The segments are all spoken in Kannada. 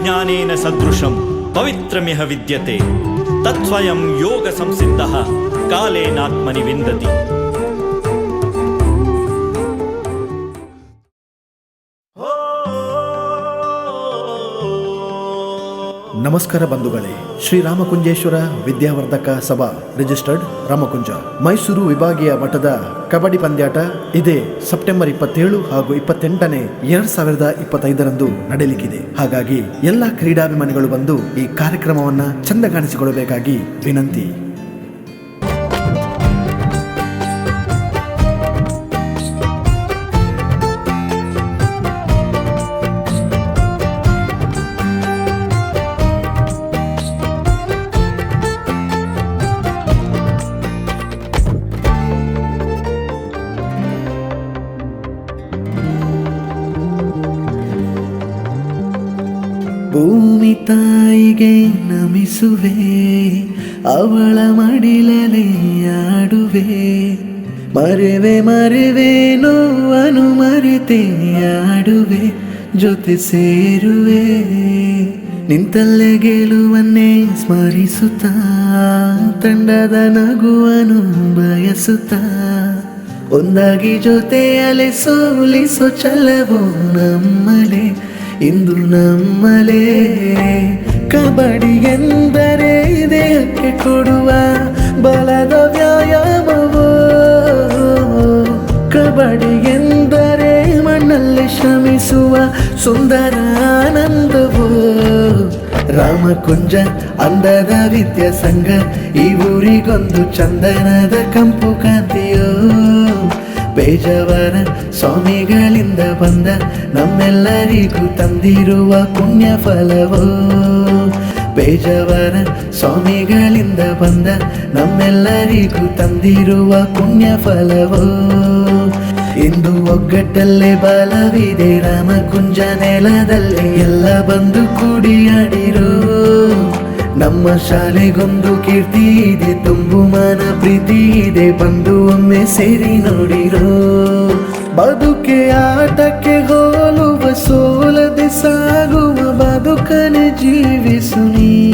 జ్ఞానేన సదృశం పవిత్రమిహ విద్యతే. తత్స్వయం యోగ సంసిద్ధ కాలేనాత్మని విందతి. ನಮಸ್ಕಾರ ಬಂಧುಗಳೇ. ಶ್ರೀ ರಾಮಕುಂಜೇಶ್ವರ ವಿದ್ಯಾವರ್ಧಕ ಸಭಾ ರಿಜಿಸ್ಟರ್ಡ್ ರಾಮಕುಂಜ. ಮೈಸೂರು ವಿಭಾಗೀಯ ಮಠದ ಕಬಡ್ಡಿ ಪಂದ್ಯಾಟ ಇದೇ ಸೆಪ್ಟೆಂಬರ್ ಇಪ್ಪತ್ತೇಳು ಹಾಗೂ ಇಪ್ಪತ್ತೆಂಟನೇ ಎರಡ್ ಸಾವಿರದ ಇಪ್ಪತ್ತೈದರಂದು ನಡೆಯಲಿಕ್ಕಿದೆ. ಹಾಗಾಗಿ ಎಲ್ಲ ಕ್ರೀಡಾಭಿಮಾನಿಗಳು ಬಂದು ಈ ಕಾರ್ಯಕ್ರಮವನ್ನ ಚಂದ ಕಾಣಿಸಿಕೊಳ್ಳಬೇಕಾಗಿ ವಿನಂತಿ. ಭೂಮಿ ತಾಯಿಗೆ ನಮಿಸುವೆ, ಅವಳ ಮಡಿಲಲೆ ಆಡುವೆ ಮರೆವೆ ಮರೆವೆ ನೋವನು ಮರೆತೆ ಆಡುವೆ ಜೊತೆ ಸೇರುವೆ. ನಿಂತಲ್ಲೇ ಗೆಲುವನ್ನೇ ಸ್ಮರಿಸುತ್ತಾ, ತಂಡದ ನಗುವನು ಬಯಸುತ್ತಾ. ಒಂದಾಗಿ ಜೊತೆಯಲೆ ಸೋಲಿಸೋ ಚಲವೋ ನಮ್ಮಲೆ ಇಂದು ನಮ್ಮಲೇ ಕಬಡ್ಡಿ ಎಂದರೆ ದೇಹಕ್ಕೆ ಕೊಡುವ ಬಲದ ವ್ಯಾಯಾಮವು? ಕಬಡ್ಡಿ ಎಂದರೆ ಮಣ್ಣಲ್ಲಿ ಶ್ರಮಿಸುವ ಸುಂದರ ಆನಂದವು? ರಾಮಕುಂಜ ಅಂದದ ವಿದ್ಯಾಸಂಘ ಈ ಊರಿಗೊಂದು ಚಂದನದ ಕಂಪು ಕಾಂತಿಯೋ? ಬೇಜವರ ಸ್ವಾಮಿಗಳಿಂದ ಬಂದ ನಮ್ಮೆಲ್ಲರಿಗೂ ತಂದಿರುವ ಪುಣ್ಯ ಫಲವೋ ಬೇಜವರ ಸ್ವಾಮಿಗಳಿಂದ ಬಂದ ನಮ್ಮೆಲ್ಲರಿಗೂ ತಂದಿರುವ ಪುಣ್ಯ ಫಲವೋ ಇಂದು ಒಗ್ಗಟ್ಟಲ್ಲೇ ಬಲವಿದೆ ರಾಮಕುಂಜ ನೆಲದಲ್ಲಿ ಎಲ್ಲ ಬಂದು ಕೂಡಿಯಾಡಿರೋ ನಮ್ಮ ಶಾಲೆಗೊಂದು ಕೀರ್ತಿ ಇದೆ, ತುಂಬು ಮನ ಪ್ರೀತಿ ಇದೆ, ಬಂದು ಒಮ್ಮೆ ಸೇರಿ ನೋಡಿರೋ. ಬದುಕೆ ಆಟಕ್ಕೆ ಹೋಲುವ, ಸೋಲದೆ ಸಾಗುವ ಬದುಕನೆ ಜೀವಿಸು ನೀ.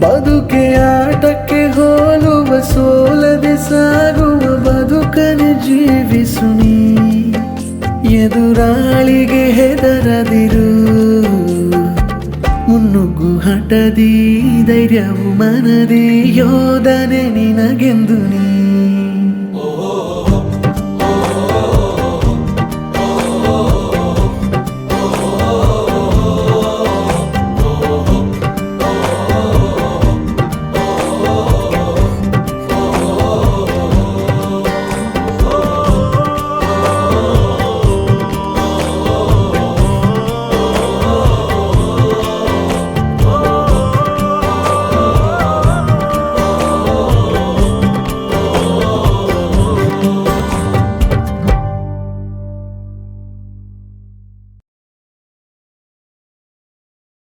ಬದುಕೆ ಆಟಕ್ಕೆ ಹೋಲುವ, ಸೋಲದೆ ಸಾಗುವ ಬದುಕನೆ ಜೀವಿಸು ನೀ. ಎದುರಾಳಿಗೆ ಹೆದರದಿರು. ಮುನ್ನುಗ್ಗು ಹಠದಿ ಧೈರ್ಯವು ಮನದಿ ಯೋಧನೆ ನಿನಗೆಂದು ನೀ